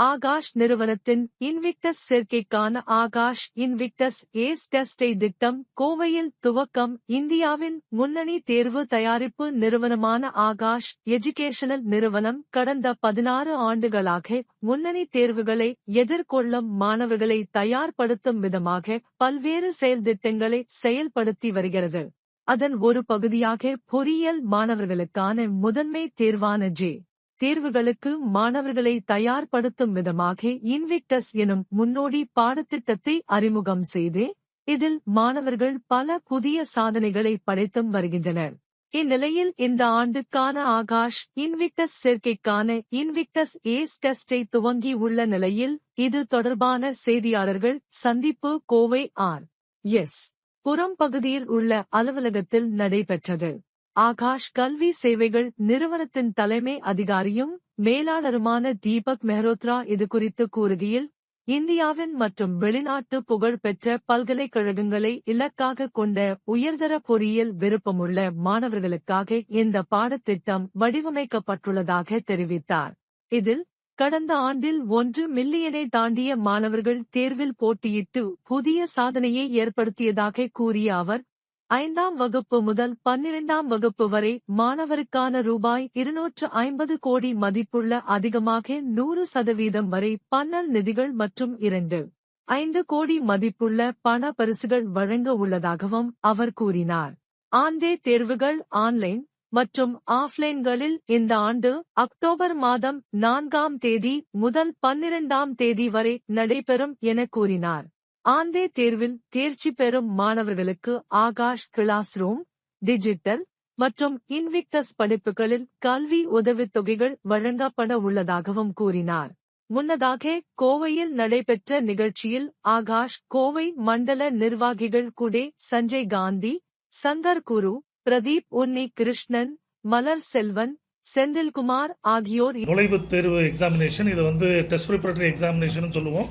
ஆகாஷ் நிறுவனத்தின் இன்விக்டஸ் சேர்க்கைக்கான Akash Invictus ace டெஸ்டை திட்டம் கோவையில் துவக்கம் இந்தியாவின் முன்னணி தேர்வு தயாரிப்பு நிறுவனமான ஆகாஷ் எஜுகேஷனல் நிறுவனம் கடந்த பதினாறு ஆண்டுகளாக முன்னணி தேர்வுகளை எதிர்கொள்ளும் மாணவர்களை தயார்படுத்தும் விதமாக பல்வேறு செயல் திட்டங்களை செயல்படுத்தி வருகிறது. அதன் ஒரு பகுதியாக பொறியியல் மாணவர்களுக்கான முதன்மை தேர்வான ஜே. தேர்வுகளுக்கு மாணவர்களை தயார்படுத்தும் விதமாக இன்விக்டஸ் எனும் முன்னோடி பாடத்திட்டத்தை அறிமுகம் செய்து இதில் மாணவர்கள் பல புதிய சாதனைகளை படைத்தும் வருகின்றனர். இந்நிலையில் இந்த ஆண்டுக்கான ஆகாஷ் இன்விக்டஸ் சேர்க்கைக்கான இன்விக்டஸ் ஏஸ் டெஸ்டை துவங்கி உள்ள நிலையில் இது தொடர்பான செய்தியாளர்கள் சந்திப்பு கோவை ஆர் எஸ் புறம் பகுதியில் உள்ள அலுவலகத்தில் நடைபெற்றது. ஆகாஷ் கல்வி சேவைகள் நிறுவனத்தின் தலைமை அதிகாரியும் மேலாளருமான தீபக் மெஹ்ரோத்ரா இது குறித்து கூறுகையில் இந்தியாவின் மற்றும் வெளிநாட்டு புகழ்பெற்ற பல்கலைக்கழகங்களை இலக்காக கொண்ட உயர்தர பொறியியல் விருப்பமுள்ள மாணவர்களுக்காக இந்த பாடத்திட்டம் வடிவமைக்கப்பட்டுள்ளதாக தெரிவித்தார். இதில் கடந்த ஆண்டில் ஒன்று மில்லியனை தாண்டிய மாணவர்கள் தேர்வில் போட்டியிட்டு புதிய சாதனையை ஏற்படுத்தியதாக கூறிய அவர் ஐந்தாம் வகுப்பு முதல் பன்னிரண்டாம் வகுப்பு வரை மாணவருக்கான ரூபாய் இருநூற்று ஐம்பது கோடி மதிப்புள்ள அதிகமாக நூறு சதவீதம் வரை பன்னல் நிதிகள் மற்றும் இரண்டு ஐந்து கோடி மதிப்புள்ள பண பரிசுகள் வழங்க உள்ளதாகவும் அவர் கூறினார். ஆந்தே தேர்வுகள் ஆன்லைன் மற்றும் ஆஃப்லைன்களில் இந்த ஆண்டு அக்டோபர் மாதம் நான்காம் தேதி முதல் பன்னிரண்டாம் தேதி வரை நடைபெறும் என கூறினார். ஆந்தே தேர்வில் தேர்ச்சி பெறும் மாணவர்களுக்கு ஆகாஷ் கிளாஸ் ரூம் டிஜிட்டல் மற்றும் இன்விக்டஸ் படிப்புகளில் கல்வி உதவித் தொகைகள் வழங்கப்பட உள்ளதாகவும் கூறினார். முன்னதாக கோவையில் நடைபெற்ற நிகழ்ச்சியில் ஆகாஷ் கோவை மண்டல நிர்வாகிகள் குடே சஞ்சய் காந்தி சங்கர் குரு பிரதீப் உன்னி கிருஷ்ணன் மலர் செல்வன் செந்தில்குமார் ஆகியோர் நுழைவுத் தேர்வு எக்ஸாமினேஷன் இது வந்து டெஸ்ட் ப்ரிப்பரேட்டரி எக்ஸாமினேஷன் சொல்லுவோம்.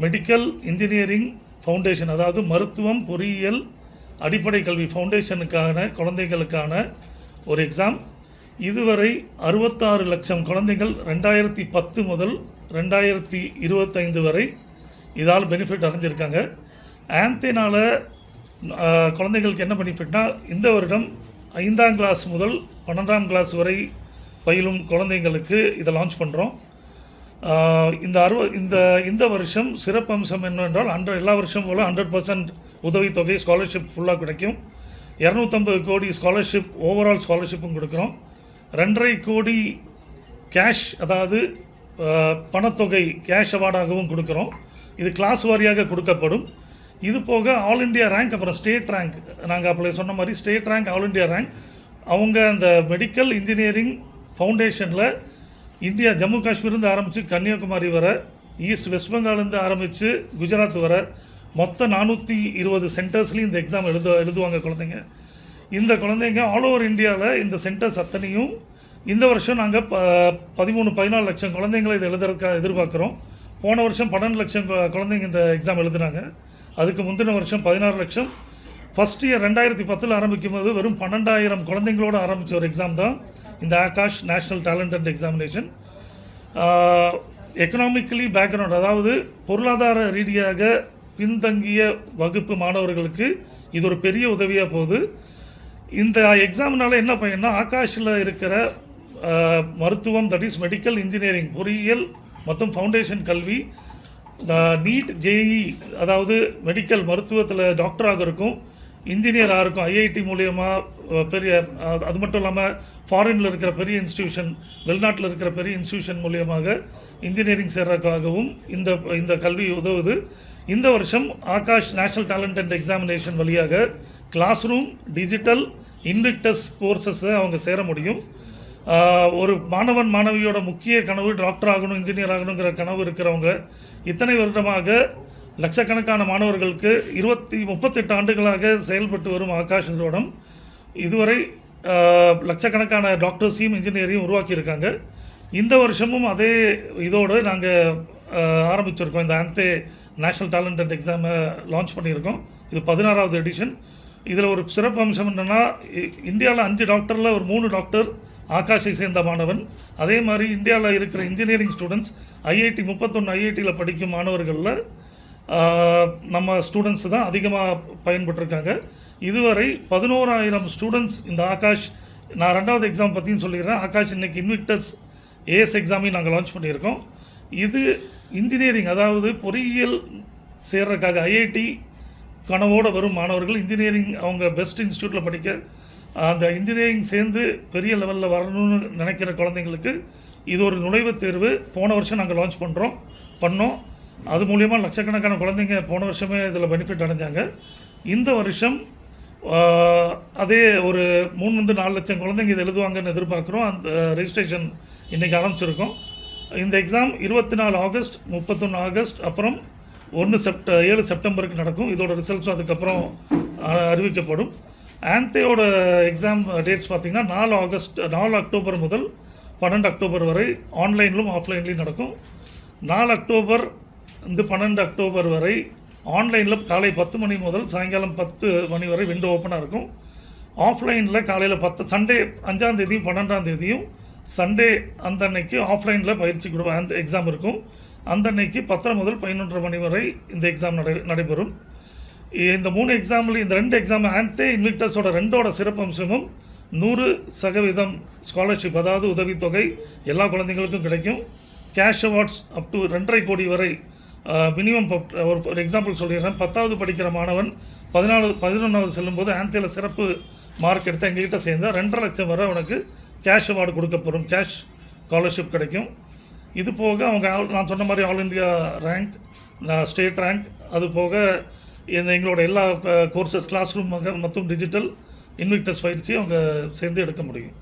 மெடிக்கல் இன்ஜினியரிங் ஃபவுண்டேஷன் அதாவது மருத்துவம் பொறியியல் அடிப்படை கல்வி ஃபவுண்டேஷனுக்கான குழந்தைகளுக்கான ஒரு எக்ஸாம் இதுவரை அறுபத்தாறு லட்சம் குழந்தைகள் ரெண்டாயிரத்தி பத்து முதல் ரெண்டாயிரத்தி இருபத்தைந்து வரை இதால் பெனிஃபிட் அடைஞ்சிருக்காங்க. ஆந்தேனால் குழந்தைகளுக்கு என்ன பெனிஃபிட்னா இந்த வருடம் ஐந்தாம் கிளாஸ் முதல் பன்னெண்டாம் கிளாஸ் வரை பயிலும் குழந்தைங்களுக்கு இதை லான்ச் பண்ணுறோம் இந்த அறுவ இந்த இந்த வருஷம் சிறப்பம்சம் என்னவென்றால் ஹண்ட்ரட் எல்லா வருஷம் போல் ஹண்ட்ரட் பர்சன்ட் உதவித்தொகை ஸ்காலர்ஷிப் ஃபுல்லாக கிடைக்கும். இரநூத்தம்பது கோடி ஸ்காலர்ஷிப் ஓவரால் ஸ்காலர்ஷிப்பும் கொடுக்குறோம். ரெண்டரை கோடி கேஷ் அதாவது பணத்தொகை கேஷ் அவார்டாகவும் கொடுக்குறோம். இது கிளாஸ் வாரியாக கொடுக்கப்படும். இது போக ஆல் இந்தியா ரேங்க் அப்புறம் ஸ்டேட் ரேங்க் நாங்கள் அப்போ சொன்ன மாதிரி state rank all India rank அவங்க அந்த மெடிக்கல் இன்ஜினியரிங் ஃபவுண்டேஷனில் இந்தியா ஜம்மு காஷ்மீர்லேருந்து ஆரம்பித்து கன்னியாகுமரி வர ஈஸ்ட் வெஸ்ட் பெங்கால்லேருந்து ஆரம்பித்து குஜராத் வர மொத்த நானூற்றி இருபது சென்டர்ஸ்லேயும் இந்த எக்ஸாம் எழுத எழுதுவாங்க குழந்தைங்க. இந்த குழந்தைங்க ஆல் ஓவர் இந்தியாவில் இந்த சென்டர்ஸ் அத்தனையும் இந்த வருஷம் நாங்கள் ப பதிமூணு பதினாலு லட்சம் குழந்தைங்களை இதை எழுதுறதுக்காக எதிர்பார்க்குறோம். போன வருஷம் பன்னெண்டு லட்சம் குழந்தைங்க இந்த எக்ஸாம் எழுதுனாங்க. அதுக்கு முந்தின வருஷம் பதினாறு லட்சம் ஃபஸ்ட் இயர் ரெண்டாயிரத்தி பத்தில் ஆரம்பிக்கும் போது வெறும் பன்னெண்டாயிரம் குழந்தைங்களோட ஆரம்பித்த ஒரு எக்ஸாம் தான். இந்த Aakash national talent and examination economically background அதாவது பொருளாதார ரீதியாக பின்தங்கிய வகுப்பு மாணவர்களுக்கு இது ஒரு பெரிய உதவியாக போகுது. இந்த எக்ஸாம்னால என்ன பயன்னா ஆகாஷில் இருக்கிற மருத்துவம் தட் இஸ் மெடிக்கல் இன்ஜினியரிங் பொறியியல் மற்றும் ஃபவுண்டேஷன் கல்வி நீட் ஜேஇ அதாவது மெடிக்கல் மருத்துவத்தில் டாக்டராக இருக்கும். இன்ஜினியராக இருக்கும் ஐஐடி மூலியமாக பெரிய அது மட்டும் இல்லாமல் ஃபாரினில் இருக்கிற பெரிய இன்ஸ்டியூஷன் வெளிநாட்டில் இருக்கிற பெரிய இன்ஸ்டியூஷன் மூலியமாக இன்ஜினியரிங் சேர்றதுக்காகவும் இந்த இந்த கல்வி உதவுது. இந்த வருஷம் Aakash national talent and examination வழியாக கிளாஸ் ரூம் டிஜிட்டல் இன்விக்டஸ் கோர்சஸை அவங்க சேர முடியும். ஒரு மாணவன் மாணவியோட முக்கிய கனவு டாக்டர் ஆகணும் இன்ஜினியர் ஆகணுங்கிற கனவு இருக்கிறவங்க இத்தனை வருடமாக லட்சக்கணக்கான மாணவர்களுக்கு இருபத்தி முப்பத்தெட்டு ஆண்டுகளாக செயல்பட்டு வரும் ஆகாஷ் நிறுவனம். இதுவரை லட்சக்கணக்கான டாக்டர்ஸையும் இன்ஜினியரையும் உருவாக்கியிருக்காங்க. இந்த வருஷமும் அதே இதோடு நாங்கள் ஆரம்பிச்சிருக்கோம். இந்த ஆந்தே நேஷ்னல் டேலண்ட் அண்ட் எக்ஸாமை லான்ச் பண்ணியிருக்கோம். இது பதினாறாவது எடிஷன் இதில் ஒரு சிறப்பு அம்சம் என்னென்னா இந்தியாவில் அஞ்சு டாக்டரில் ஒரு மூணு டாக்டர் ஆகாஷை சேர்ந்த மாணவன். அதே மாதிரி இந்தியாவில் இருக்கிற இன்ஜினியரிங் ஸ்டூடெண்ட்ஸ் ஐஐடி முப்பத்தொன்று ஐஐடியில் படிக்கும் மாணவர்களில் நம்ம ஸ்டூடெண்ட்ஸ் தான் அதிகமாக பயன்பட்டுருக்காங்க. இதுவரை பதினோராயிரம் ஸ்டூடெண்ட்ஸ் இந்த ஆகாஷ் நான் ரெண்டாவது எக்ஸாம் பற்றியும் சொல்லிடுறேன். ஆகாஷ் இன்னைக்கு இன்விக்டஸ் ஏஎஸ் எக்ஸாமையும் நாங்கள் லான்ச் பண்ணியிருக்கோம். இது இன்ஜினியரிங் அதாவது பொறியியல் சேர்றதுக்காக ஐஐடி கனவோடு வரும் மாணவர்கள். இன்ஜினியரிங் அவங்க பெஸ்ட் இன்ஸ்டியூட்டில் படிக்க அந்த இன்ஜினியரிங் சேர்ந்து பெரிய லெவலில் வரணும்னு நினைக்கிற குழந்தைங்களுக்கு இது ஒரு நுழைவுத் தேர்வு. போன வருஷம் நாங்கள் லான்ச் பண்ணுறோம் பண்ணோம். அது மூலியமாக லட்சக்கணக்கான குழந்தைங்க போன வருஷமே இதில் பெனிஃபிட் அடைஞ்சாங்க. இந்த வருஷம் அதே ஒரு மூணுலேருந்து நாலு லட்சம் குழந்தைங்க இது எழுதுவாங்கன்னு எதிர்பார்க்குறோம். அந்த ரெஜிஸ்ட்ரேஷன் இன்றைக்கி ஆரம்பிச்சிருக்கோம். இந்த எக்ஸாம் இருபத்தி நாலு ஆகஸ்ட் முப்பத்தொன்று ஆகஸ்ட் அப்புறம் ஒன்று செப்ட ஏழு செப்டம்பருக்கு நடக்கும். இதோட ரிசல்ட்ஸும் அதுக்கப்புறம் அறிவிக்கப்படும். ஆன்தேயோட எக்ஸாம் டேட்ஸ் பார்த்திங்கன்னா நாலு ஆகஸ்ட் நாலு அக்டோபர் முதல் பன்னெண்டு அக்டோபர் வரை ஆன்லைன்லும் ஆஃப்லைன்லேயும் நடக்கும். நாலு அக்டோபர் இந்த பன்னெண்டு அக்டோபர் வரை ஆன்லைனில் காலை பத்து மணி முதல் சாயங்காலம் பத்து மணி வரை விண்டோ ஓப்பனாக இருக்கும். ஆஃப்லைனில் காலையில் பத்து சண்டே அஞ்சாம் தேதியும் பன்னெண்டாம் தேதியும் சண்டே அந்த அன்னைக்கு ஆஃப்லைனில் பயிற்சி கொடு அந்த எக்ஸாம் இருக்கும். அந்த அன்னைக்கு பத்தரை முதல் பதினொன்றரை மணி வரை இந்த எக்ஸாம் நடை நடைபெறும். இந்த மூணு எக்ஸாமில் இந்த ரெண்டு எக்ஸாம் ஆன்டே இன்விக்டஸோட ரெண்டோட சிறப்பம்சமும் நூறு சதவீதம் ஸ்காலர்ஷிப் அதாவது உதவித்தொகை எல்லா குழந்தைங்களுக்கும் கிடைக்கும். கேஷ் அவார்ட்ஸ் அப் டு ரெண்டரை கோடி வரை மினிமம் ஒரு ஒரு எக்ஸாம்பிள் சொல்லிடுறேன். பத்தாவது படிக்கிற மாணவன் பதினாலு பதினொன்றாவது செல்லும்போது ஆன்த்தியில் சிறப்பு மார்க் எடுத்து எங்ககிட்ட சேர்ந்தால் ரெண்டரை லட்சம் வரை அவனுக்கு கேஷ் அவார்டு கொடுக்கப்படும் கேஷ் ஸ்காலர்ஷிப் கிடைக்கும். இது போக அவங்க நான் சொன்ன மாதிரி all India rank state rank அது போக இந்த எங்களோட எல்லா கோர்சஸ் கிளாஸ் ரூம் மற்றும் டிஜிட்டல் இன்விக்டஸ் பயிற்சி அவங்க சேர்ந்து எடுக்க முடியும்.